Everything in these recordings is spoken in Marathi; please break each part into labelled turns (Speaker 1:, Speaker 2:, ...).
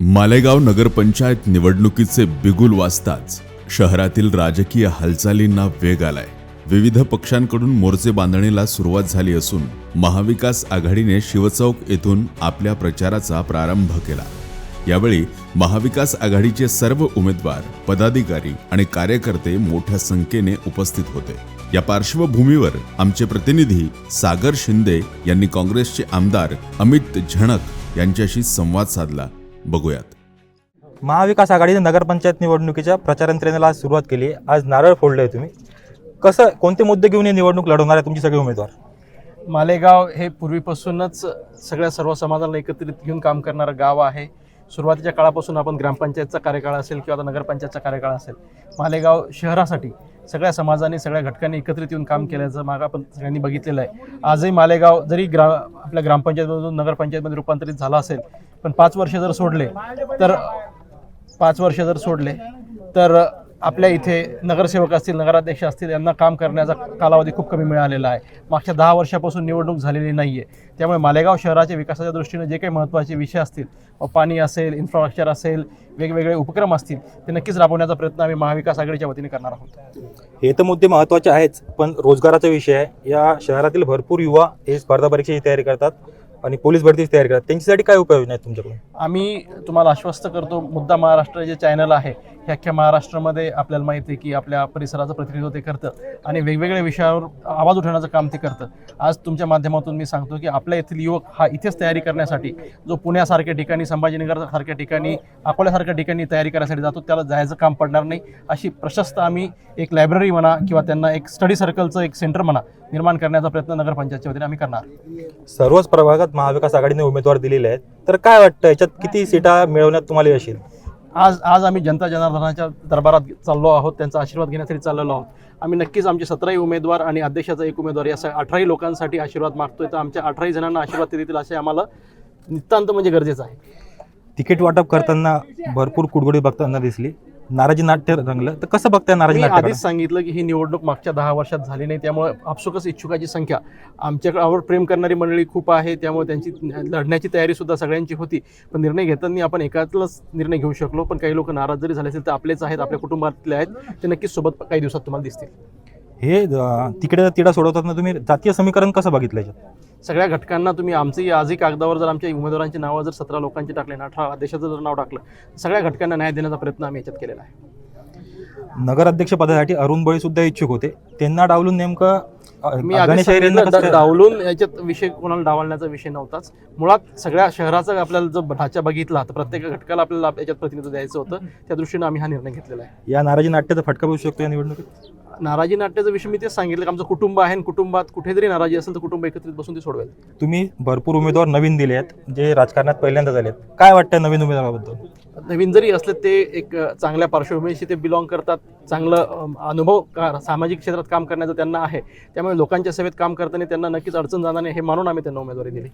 Speaker 1: मालेगाव नगरपंचायत निवडणुकीचे बिगुल वाजताच शहरातील राजकीय हालचालींना वेग आलाय. विविध पक्षांकडून मोर्चे बांधणीला सुरुवात झाली असून महाविकास आघाडीने शिवचौक येथून आपल्या प्रचाराचा प्रारंभ केला. यावेळी महाविकास आघाडीचे सर्व उमेदवार पदाधिकारी आणि कार्यकर्ते मोठ्या संख्येने उपस्थित होते. या पार्श्वभूमीवर आमचे प्रतिनिधी सागर शिंदे यांनी काँग्रेसचे आमदार अमित झणक यांच्याशी संवाद साधला. बघूयात.
Speaker 2: महाविकास आघाडीने नगरपंचायत निवडणुकीच्या प्रचार यंत्रणेला आज सुरुवात केली. आहे आज नारळ फोडले आहे तुम्ही. कसं कोणते मुद्दे घेऊन ही निवडणूक लढवणार आहे तुमचे सगळे उमेदवार?
Speaker 3: मालेगाव हे पूर्वीपासूनच सगळ्या सर्व समाजाला एकत्रित घेऊन काम करणारं गाव आहे. सुरुवातीच्या काळापासून आपण ग्रामपंचायतचा कार्यकाळ असेल किंवा आता नगरपंचायतचा कार्यकाळ असेल. मालेगाव शहरासाठी सगळ्या समाजाने सगळ्या घटकांनी एकत्रित येऊन काम केल्याचं मागं आपण सगळ्यांनी बघितलेलं आहे. आजही मालेगाव जरी ग्रा आपल्या ग्रामपंचायतमधून नगरपंचायतमध्ये रूपांतरित झाला असेल पण पाच वर्ष जर सोडले तर पाच वर्ष जर सोडले तर आपल्या इथे नगरसेवक असतील नगराध्यक्ष असतील यांना काम करण्याचा कालावधी खूप कमी मिळालेला आहे. मागच्या दहा वर्षापासून निवडणूक झालेली नाही आहे त्यामुळे मालेगाव शहराच्या विकासाच्या दृष्टीने जे काही महत्त्वाचे विषय असतील पाणी असेल इन्फ्रास्ट्रक्चर असेल वेगवेगळे उपक्रम असतील ते नक्कीच राबवण्याचा प्रयत्न आम्ही महाविकास आघाडीच्या वतीने करणार आहोत.
Speaker 2: हे तर मुद्दे महत्त्वाचे आहेच पण रोजगाराचा विषय आहे. या शहरातील भरपूर युवा हे स्पर्धा परीक्षेची तयारी करतात आणि पोलीस भरतीची तयारी करतात. त्यांच्यासाठी काय उपाययोजना आहेत तुमच्याकडून?
Speaker 3: आम्ही तुम्हाला आश्वस्त करतो मुद्दा महाराष्ट्र जे चॅनल आहे हे अख्ख्या महाराष्ट्रामध्ये आपल्याला माहिती आहे की आपल्या परिसराचं प्रतिनिधित्व ते करतं आणि वेगवेगळ्या विषयावर आवाज उठवण्याचं काम ते करतं. आज तुमच्या माध्यमातून मी सांगतो की आपल्या येथील युवक हा इथेच तयारी करण्यासाठी जो पुण्यासारख्या ठिकाणी संभाजीनगर सारख्या ठिकाणी अकोल्यासारख्या ठिकाणी तयारी करण्यासाठी जातो त्याला जायचं काम पडणार नाही. अशी प्रशस्त आम्ही एक लायब्ररी म्हणा किंवा त्यांना एक स्टडी सर्कलचं एक सेंटर म्हणा निर्माण करण्याचा प्रयत्न नगरपंचायतच्या वतीने आम्ही करणार.
Speaker 2: सर्वच प्रभागात महाविकास आघाडीने उमेदवार दिलेले आहेत. तर काय वाटतं याच्यात किती सीटा मिळवण्यात तुम्हाला यश येईल?
Speaker 3: आज आज आम्ही जनता जनार्दनाच्या दरबारात चाललो आहोत त्यांचा आशीर्वाद घेण्यासाठी चाललेलो आहोत. आम्ही नक्कीच आमचे सतराही उमेदवार आणि अध्यक्षाचा एक उमेदवार या अठराही लोकांसाठी आशीर्वाद मागतोय. तर आमच्या अठराही जणांना आशीर्वाद ते देतील असे आम्हाला नितांत म्हणजे गरजेचं आहे.
Speaker 2: तिकीट वाटप करताना भरपूर कुडगुडी बघताना दिसली. नाराजी नाट्य रंगलं. तर कसं बघताय नाराजी
Speaker 3: मी
Speaker 2: नाट्य
Speaker 3: आधीच सांगितलं की ही निवडणूक मागच्या दहा वर्षात झाली नाही त्यामुळे आपसुकच इच्छुकाची संख्या. आमच्याकडे प्रेम करणारी मंडळी खूप आहे त्यामुळे त्यांची लढण्याची तयारी सुद्धा सगळ्यांची होती. पण निर्णय घेताना आपण एकातलाच निर्णय घेऊ शकलो पण काही लोक नाराज जरी झाले असेल तर आपलेच आहेत आपल्या कुटुंबातले आहेत ते नक्कीच सोबत काही दिवसात तुम्हाला दिसतील.
Speaker 2: हे अं, तिकडे तिडा सोडवताना तुम्ही जातीय समीकरण कसं बघितलं याच्यात?
Speaker 3: सगळ्या घटकांना तुम्ही आमची आजही कागदावर जर आमच्या उमेदवारांची नावं जर सतरा लोकांची टाकले आणि अठरा देशाचं जर नाव टाकलं सगळ्या घटकांना न्याय देण्याचा प्रयत्न आम्ही याच्यात केलेला आहे.
Speaker 2: नगराध्यक्ष पदासाठी अरुण बळी सुद्धा इच्छुक होते. त्यांना डावलून नेमकं अं,
Speaker 3: मी आधी
Speaker 2: गणेश अय्यर यांना
Speaker 3: सांगितलं,
Speaker 2: कसं
Speaker 3: ड-
Speaker 2: काय-
Speaker 3: डावलून याच्यात विषय कोणाला डावलण्याचा विषय नव्हताच. मुळात सगळ्या शहराचा आपल्याला जर ढाचा बघितला तर प्रत्येक घटकाला आपल्याला याच्यात प्रतिनिधित्व द्यायचं होतं. त्या दृष्टीने आम्ही हा निर्णय घेतलेला आहे.
Speaker 2: या नाराजी नाट्याचा फटका बसू शकतो या निवडणुकीत?
Speaker 3: नाराजी नाट्याचा विषय मी तेच सांगितलं की आमचं कुटुंब आहे आणि कुटुंबात कुठे जरी नाराजी असेल तर कुटुंब एकत्रित बसून ती सोडवेल.
Speaker 2: तुम्ही भरपूर उमेदवार नवीन दिले आहेत जे राजकारणात पहिल्यांदा झाले आहेत काय वाटतं नवीन उमेदवाराबद्दल?
Speaker 3: नवीन जरी असले ते एक चांगल्या पार्श्वभूमीशी ते बिलॉंग करतात चांगलं अनुभव का सामाजिक क्षेत्रात काम करण्याचं त्यांना आहे त्यामुळे लोकांच्या सेवेत काम करताना त्यांना नक्कीच अडचण जाणार नाही हे मानून आम्ही त्यांना उमेदवारी दिली.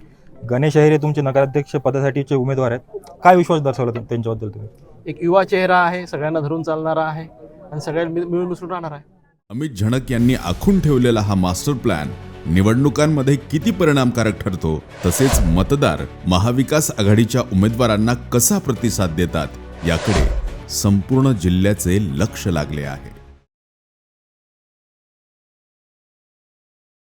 Speaker 2: गणेश हे तुमचे नगराध्यक्ष पदासाठीचे उमेदवार आहेत. काय विश्वास दर्शवला त्यांच्याबद्दल तुम्ही?
Speaker 3: एक युवा चेहरा आहे सगळ्यांना धरून चालणारा आहे आणि सगळ्यांना मिळ- मिळून मिसळून राहणार आहे.
Speaker 1: अमित झणक यांनी आखून ठेवलेला हा मास्टर प्लॅन निवडणुकांमध्ये किती परिणामकारक ठरतो तसेच मतदार महाविकास आघाडीच्या उमेदवारांना कसा प्रतिसाद देतात याकडे संपूर्ण जिल्ह्याचे लक्ष लागले आहे.